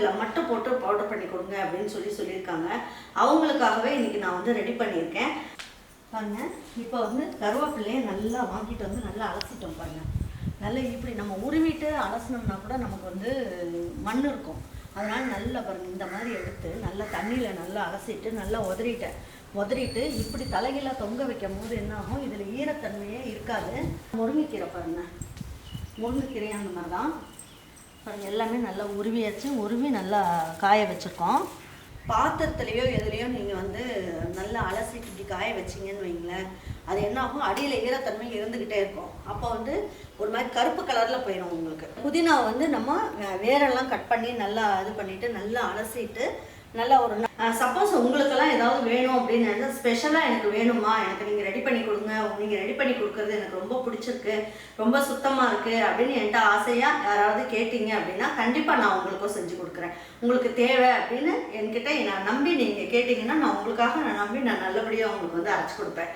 கருவேப்பிலை மட்டும் போட்டு பவுடர் பண்ணி கொடுங்க அப்படின்னு சொல்லி சொல்லியிருக்காங்க. அவங்களுக்காகவே இன்னைக்கு நான் வந்து ரெடி பண்ணியிருக்கேன். பாருங்க இப்போ வந்து கருவேப்பிலையை நல்லா வாங்கிட்டு வந்து நல்லா அலசிட்டோம் பாருங்க. நல்லா இப்படி நம்ம உருவிட்டு அலசினோம்னா கூட நமக்கு வந்து மண் இருக்கும். அதனால் நல்லா பாருங்க இந்த மாதிரி எடுத்து நல்லா தண்ணியில் நல்லா அலசிட்டு நல்லா உதறிட்டேன். உதறிட்டு இப்படி தலைகீழாக தொங்க வைக்கும் போது என்ன ஆகும்? இதில் ஈரத்தன்மையே இருக்காது. முருங்கைக்கீரை பாருங்க. முருங்கைக்கீரையும் அந்த மாதிரி தான் எல்லாமே நல்லா உருவியாச்சு உருவி நல்லா காய வச்சுருக்கோம். பாத்திரத்துலேயோ எதுலேயோ நீங்கள் வந்து நல்லா அலசிட்டு இப்படி காய வச்சிங்கன்னு வைங்களேன். அது என்ன ஆகும் அடியில் ஈரத்தன்மை இருந்துக்கிட்டே இருக்கும். அப்போ வந்து ஒரு மாதிரி கருப்பு கலரில் போயிடும் உங்களுக்கு. புதினா வந்து நம்ம வேரெல்லாம் கட் பண்ணி நல்லா இது பண்ணிவிட்டு நல்லா அலசிட்டு நல்லா ஒரு சப்போஸ் உங்களுக்கெல்லாம் ஏதாவது வேணும் அப்படின்னு ஸ்பெஷலாக எனக்கு வேணுமா? எனக்கு நீங்கள் ரெடி பண்ணி கொடுங்க. நீங்கள் ரெடி பண்ணி கொடுக்குறது எனக்கு ரொம்ப பிடிச்சிருக்கு ரொம்ப சுத்தமாக இருக்குது அப்படின்னு என்கிட்ட ஆசையாக யாராவது கேட்டீங்க அப்படின்னா கண்டிப்பாக நான் உங்களுக்கும் செஞ்சு கொடுக்குறேன். உங்களுக்கு தேவை அப்படின்னு என்கிட்ட நான் நம்பி நீங்கள் கேட்டிங்கன்னா நான் உங்களுக்காக நான் நம்பி நான் நல்லபடியாக உங்களுக்கு வந்து அரைச்சி கொடுப்பேன்.